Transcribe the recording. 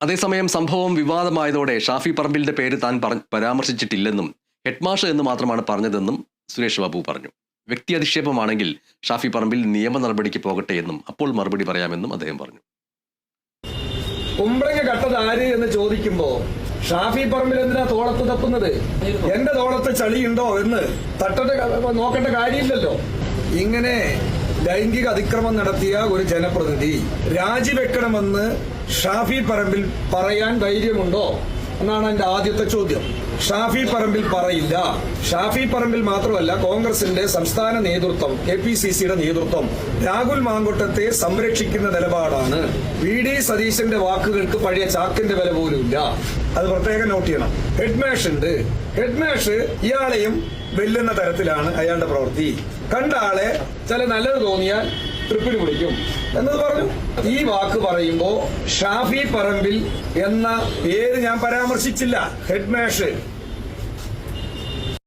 അതേസമയം സംഭവം വിവാദമായതോടെ ഷാഫി പറമ്പിലിന്റെ പേര് താൻ പരാമർശിച്ചിട്ടില്ലെന്നും ഹെഡ്മാഷ് എന്ന് മാത്രമാണ് പറഞ്ഞതെന്നും സുരേഷ് ബാബു പറഞ്ഞു. വ്യക്തി അധിക്ഷേപമാണെങ്കിൽ ഷാഫി പറമ്പിൽ നിയമ നടപടിക്ക് പോകട്ടെ എന്നും അപ്പോൾ മറുപടി പറയാമെന്നും അദ്ദേഹം പറഞ്ഞു. കുമ്പളങ്ങ കട്ടത് ആര് എന്ന് ചോദിക്കുമ്പോ ഷാഫി പറമ്പിൽ എന്തിനാ തോളത്ത് തപ്പുന്നത്? എന്റെ തോളത്ത് ചളിയുണ്ടോ എന്ന് തട്ടത്തെ നോക്കേണ്ട കാര്യമില്ലല്ലോ. ഇങ്ങനെ ലൈംഗിക അതിക്രമം നടത്തിയ ഒരു ജനപ്രതിനിധി രാജിവെക്കണമെന്ന് ഷാഫി പറമ്പിൽ പറയാൻ ധൈര്യമുണ്ടോ എന്നാണ് എന്റെ ആദ്യത്തെ ചോദ്യം. ഷാഫി പറമ്പിൽ പറയില്ല. ഷാഫി പറമ്പിൽ മാത്രമല്ല കോൺഗ്രസിന്റെ സംസ്ഥാന നേതൃത്വം കെ പി സി സിയുടെ നേതൃത്വം രാഹുൽ മാങ്കുട്ടത്തെ സംരക്ഷിക്കുന്ന നിലപാടാണ്. വി ഡി സതീശന്റെ വാക്കുകൾക്ക് പഴയ ചാക്കിന്റെ വില പോലുമില്ല അത് പ്രത്യേകം നോട്ട് ചെയ്യണം. ഹെഡ്മാഷ് ഉണ്ട്. ഹെഡ്മാഷ് ഇയാളെയും വെല്ലുന്ന തരത്തിലാണ് അയാളുടെ പ്രവൃത്തി. കണ്ട ആളെ ചില നല്ലത് തോന്നിയാൽ ട്രിപ്പിന് വിളിക്കും. എന്നത് പറഞ്ഞു. ഈ വാക്ക് പറയുമ്പോ ഷാഫി പറമ്പിൽ എന്ന പേര് ഞാൻ പരാമർശിച്ചില്ല. ഹെഡ്മാഷ്.